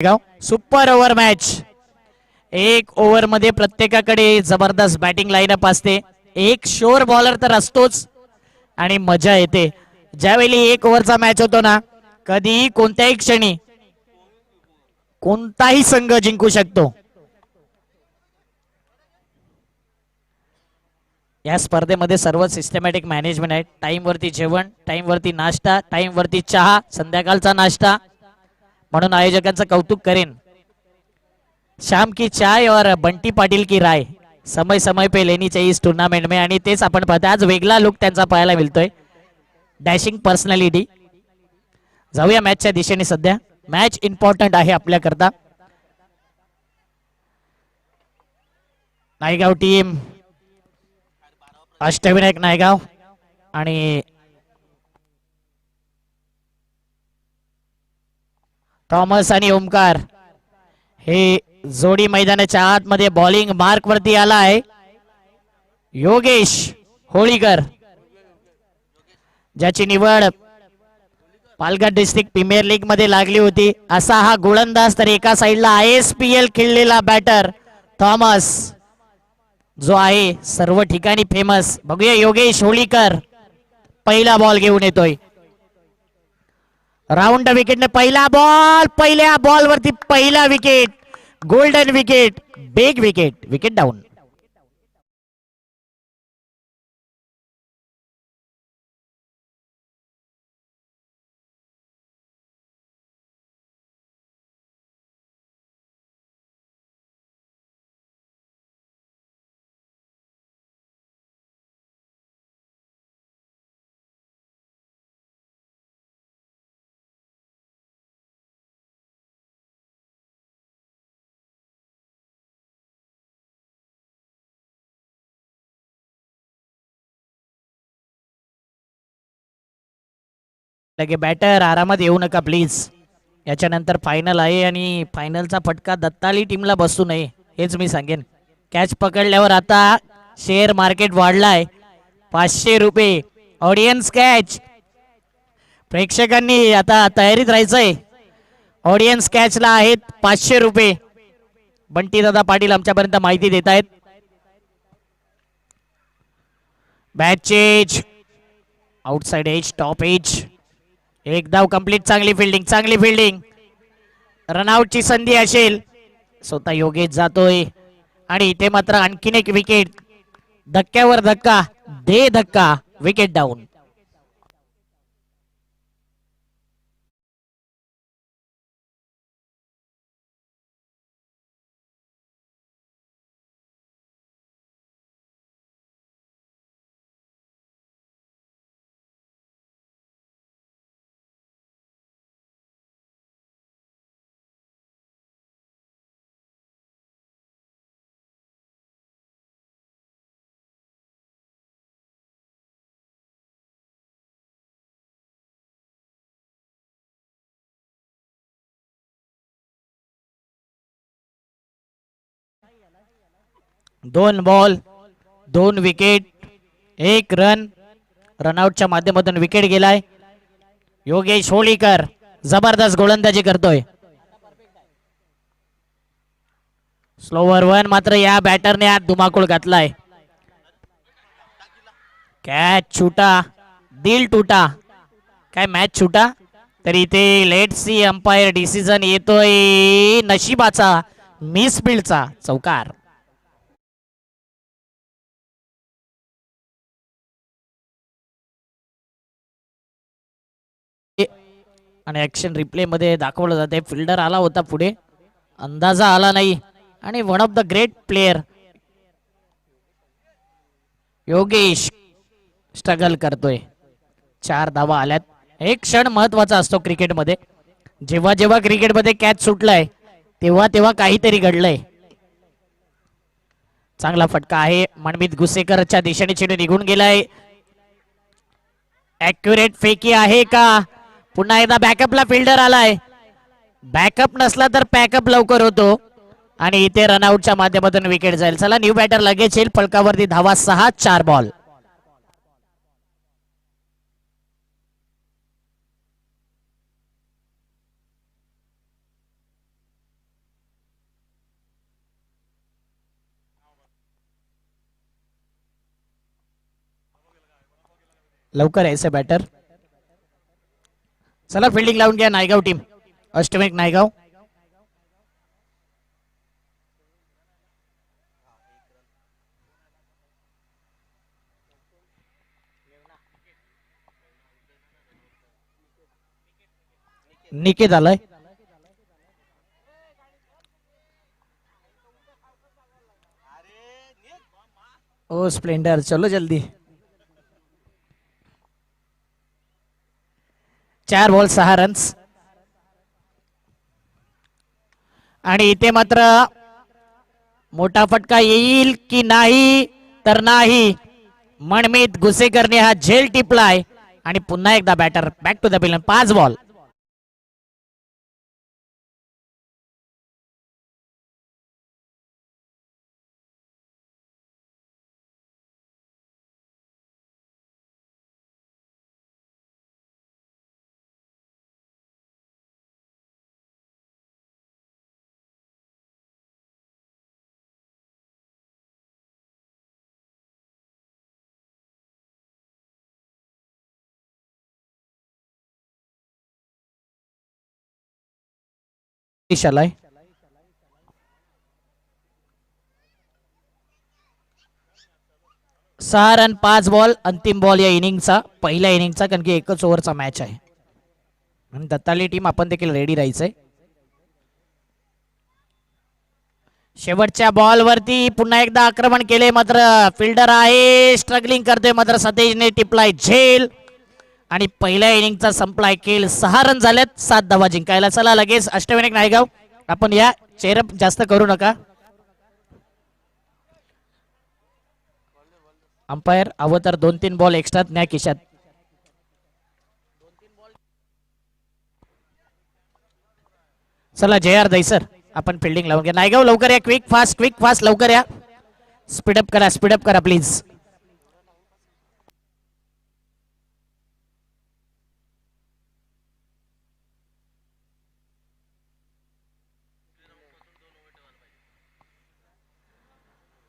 Super over match. एक ओव्हरमध्ये प्रत्येकाकडे जबरदस्त बॅटिंग लाईनअप असते. एक शोर बॉलर तर असतोच. आणि मजा येते. ज्यावेळी एक ओव्हरचा मॅच होतो ना कधीही कोणत्याही क्षणी कोणताही संघ जिंकू शकतो. या स्पर्धेमध्ये सर्व सिस्टमॅटिक मॅनेजमेंट आहे टाइमवरती जेवण टाइमवरती नाश्ता टाइमवरती चहा संध्याकाळचा नाश्ता. म्हणून आयोजकांचं कौतुक करेन. शाम की चाय और बंटी पाटील की राय. समय समय पे लेनी चाहिए इस टुर्नामेंट में. आणि तेच आपण पाहतो आज वेगळा लुक त्यांचा पाहायला मिळतोय. डॅशिंग पर्सनॅलिटी जाऊया मॅचच्या दिशेने सध्या. मॅच इम्पॉर्टंट आहे आपल्याकरता. नायगाव टीम अष्टविनायक नायगाव. आणि थॉमस आणि ओमकार. हे जोडी मैदानाच्या आतमध्ये बॉलिंग मार्क वरती आला आहे योगेश होळीकर. ज्याची निवड पालघर डिस्ट्रिक्ट प्रीमियर लीगमध्ये लागली होती. असा हा गोलंदाज तर एका साईडला आय एस पी एल खेळलेला बॅटर थॉमस जो आहे सर्व ठिकाणी फेमस बघूया योगेश होळीकर. पहिला बॉल घेऊन येतोय. राऊंड विकेटने पहिला बॉल पहिल्या बॉल वरती पहिला wicket golden wicket big wicket wicket down लगे बॅटर आरामात येऊ नका प्लीज याच्यानंतर फायनल आहे आणि फायनलचा फटका दत्ताली टीमला बसू नये हेच मी सांगेन. कॅच पकडल्यावर आता शेअर मार्केट वाढलाय. पाचशे रुपये. ऑडियन्स कॅच प्रेक्षकांनी आता तयारीत राहायचंय. ऑडियन्स कॅचला आहेत पाचशे रुपये. बंटी दादा पाटील आमच्यापर्यंत माहिती देत आहेत. बॅचेज आउटसाइड एज टॉप एज एक धाव कंप्लीट चांगली फिल्डिंग चांगली फिल्डिंग रनआउटची संधी असेल. स्वतः योगेश जातोय. आणि इथे मात्र आणखीन एक विकेट धक्क्यावर धक्का दे धक्का विकेट डाऊन दोन बॉल दोन विकेट एक रन रनआउटच्या माध्यमातून विकेट गेलाय. योगेश होळीकर जबरदस्त गोलंदाजी करतोय. स्लोवर वन मात्र या बॅटरने आज धुमाकूळ घातलाय. कॅच छुटा दिल टुटा काय मॅच छुटा? तर इथे लेट सी अंपायर डिसिजन येतोय नशिबाचा मिसफिल्डचा चौकार. आणि ऍक्शन रिप्लेमध्ये दाखवलं जाते फिल्डर आला होता पुढे. अंदाजा आला नाही. आणि one of the great player Yogesh struggle करतोय. चार धावा आल्यात. एक क्षण महत्त्वाचा असतो क्रिकेटमध्ये जेव्हा जेव्हा क्रिकेटमध्ये कॅच सुटलाय तेव्हा तेव्हा काहीतरी घडलंय. चांगला फटका आहे. मनमित गुसेकरच्या दिशेने चेंडू निघून गेलाय. अॅक्युरेट फेकी आहे का? पुन्हा एकदा बॅकअपला फिल्डर आलाय. बॅकअप नसला तर पॅकअप लवकर होतो. आणि इथे रनआउटच्या माध्यमातून विकेट जाईल. चला न्यू बॅटर लगेच येईल. फलकावरती धावा सहा चार बॉल लवकर यायचं बॅटर चला फिल्डिंग लावून घ्या नायगाव टीम अष्टमेक नायगाव. निकेत आलाय. ओ स्प्लेंडर चलो जल्दी. चार बॉल सहा रन्स आणि इथे मात्र मोठा फटका येईल की नाही तर नाही. मनमीत गुसेकरने हा झेल टिपलाय आणि पुन्हा एकदा batter back to the pavilion पाच बॉल आलाय सहा रन पाच बॉल अंतिम बॉल या इनिंगचा पहिल्या इनिंगचा कारण की एकच ओव्हरचा मॅच आहे. आणि दत्ताली टीम आपण देखील रेडी राहायचंय. शेवटच्या बॉल वरती पुन्हा एकदा आक्रमण केले मात्र फिल्डर आहे स्ट्रगलिंग करतोय मात्र सतेजने टिपलाय झेल आणि पहिल्या इनिंगचा संपलाय केल सहा रन झालेत सात धावा जिंकायला. चला लगेच अष्टविनायक नायगाव आपण या चेअरअप जास्त करू नका. अंपायर हवं तर दोन तीन बॉल एक्स्ट्रा न्या किशात चला जय आर सर आपण फिल्डिंग लावून घ्या. नायगाव लवकर या. क्विक फास्ट क्विक फास्ट लवकर या. स्पीडअप करा स्पीडअप करा प्लीज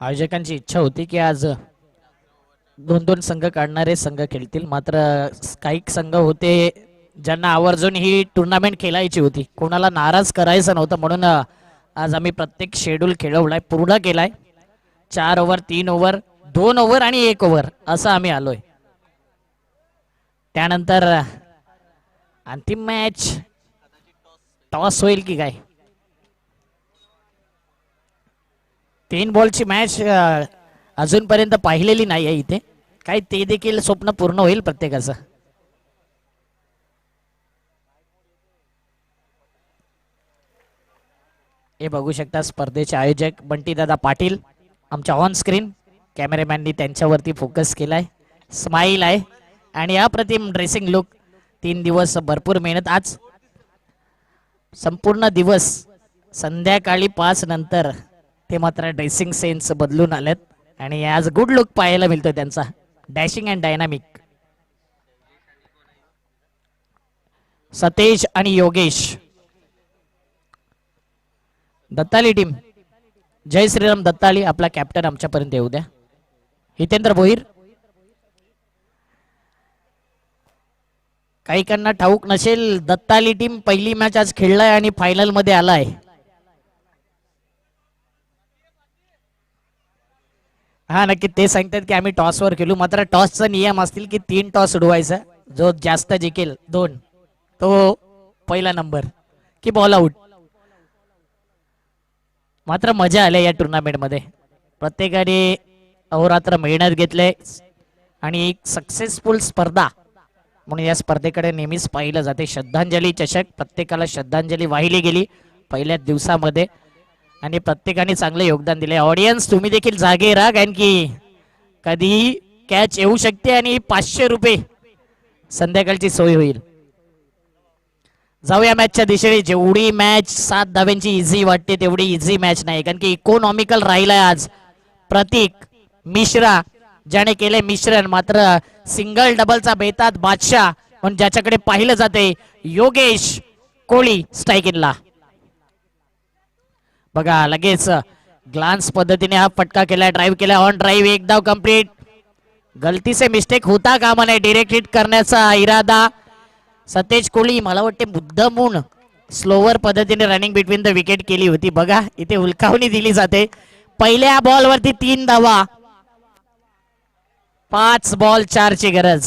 आयोजकांची इच्छा होती की आज दोन दोन संघ काढणारे संघ खेळतील. मात्र काही संघ होते ज्यांना आवर्जून ही टुर्नामेंट खेळायची होती. कोणाला नाराज करायचं नव्हतं. म्हणून आज आम्ही प्रत्येक शेड्यूल खेळवलाय पूर्ण केलाय. चार ओव्हर तीन ओव्हर दोन ओव्हर आणि एक ओव्हर असं आम्ही आलोय. त्यानंतर अंतिम मॅच टॉस होईल की काय? तीन बॉलची मॅच अजूनपर्यंत पाहिलेली नाही आहे इथे. काय ते देखील स्वप्न पूर्ण होईल प्रत्येकाचं. हे बघू शकता स्पर्धेचे आयोजक बंटीदादा पाटील आमच्या ऑन स्क्रीन कॅमेरामॅननी त्यांच्यावरती फोकस केलाय. स्माईल आहे. आणि अप्रतिम ड्रेसिंग लुक तीन दिवस भरपूर मेहनत. आज संपूर्ण दिवस संध्याकाळी पाच नंतर ते मात्र ड्रेसिंग सेन्स बदलून आलेत. आणि आज गुड लुक पाहायला मिळतो त्यांचा. डॅशिंग अँड डायनामिक सतेज आणि योगेश. दत्ताली टीम जय श्रीराम दत्ताली आपला कॅप्टन आमच्यापर्यंत येऊ द्या. हितेंद्र भोईर. काहीकांना ठाऊक नसेल दत्ताली टीम पहिली मॅच आज खेळलाय आणि फायनलमध्ये आलाय. हा नक्की ते सांगतात की आम्ही टॉसवर खेळू. मात्र टॉसचा नियम असतील की तीन टॉस उडवायचा जो जास्त जिंकेल दोन. तो पहिला नंबर. की बॉल आउट मात्र मजा आल्या या टुर्नामेंटमध्ये प्रत्येकाने अहोरात्र मेहनत घेतले आणि एक सक्सेसफुल स्पर्धा. म्हणून या स्पर्धेकडे नेहमीच पाहिलं जाते. श्रद्धांजली चषक. प्रत्येकाला श्रद्धांजली वाहिली गेली पहिल्या दिवसामध्ये. आणि प्रत्येकाने चांगलं योगदान दिले ऑडियन्स तुम्ही देखील जागे राहा कारण की कधीही कॅच येऊ शकते आणि पाचशे रुपये संध्याकाळची सोय होईल. जाऊया मॅचच्या दिशेने. जेवढी मॅच सात धाव्यांची इझी वाटते तेवढी इझी मॅच नाही. कारण की इकॉनॉमिकल राहिलाय आज. प्रतीक मिश्रा ज्याने केले मिश्रण मात्र सिंगल डबलचा बेतात बादशाह. म्हणून ज्याच्याकडे पाहिलं जाते योगेश कोळी स्ट्राईकिनला बघा लगेच ग्लान्स पद्धतीने हा फटका केला ड्राईव्ह केला ऑन ड्राईव्ह एक धाव कंप्लीट गलतीचे मिस्टेक होता कामा नाही डिरेक्ट हिट करण्याचा इरादा. सतेज कोहली मला वाटते मुद्दामून स्लोवर पद्धतीने रनिंग बिटवीन द विकेट केली होती. बघा इथे हुलकावणी दिली जाते. पहिल्या बॉल वरती तीन धावा. पाच बॉल चारची गरज.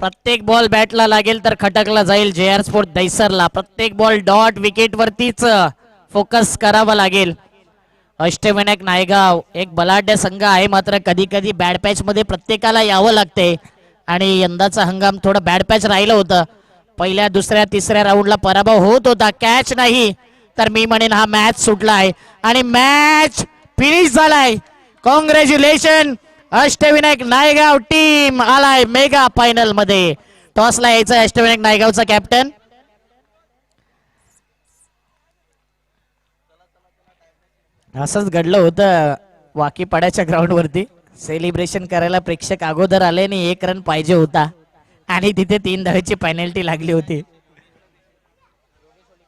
प्रत्येक बॉल बॅटला लागेल तर खटकला जाईल. जे आर स्पोर्ट दैसरला प्रत्येक बॉल डॉट विकेट वरतीच फोकस करावा लागेल. अष्टविनायक नायगाव एक बलाढ्य संघ आहे. मात्र कधी कधी बॅड पॅच मध्ये प्रत्येकाला यावं लागते. आणि यंदाचा हंगाम थोडं बॅड पॅच राहिलं होतं. पहिल्या दुसऱ्या तिसऱ्या राऊंडला पराभव होत होता. कॅच नाही. तर मी म्हणेन हा मॅच सुटला आहे. आणि मॅच फिनिश झालाय. कॉंग्रॅच्युलेशन अष्टविनायक नायगाव टीम आलाय मेगा फायनलमध्ये. टॉसला यायचा अष्टविनायक नायगावचा कॅप्टन असंच घडलं होतं वाकीपाड्याच्या ग्राउंड वरती. सेलिब्रेशन करायला प्रेक्षक अगोदर आले आणि एक रन पाहिजे होता. आणि तिथे तीन धावेची पेनल्टी लागली होती.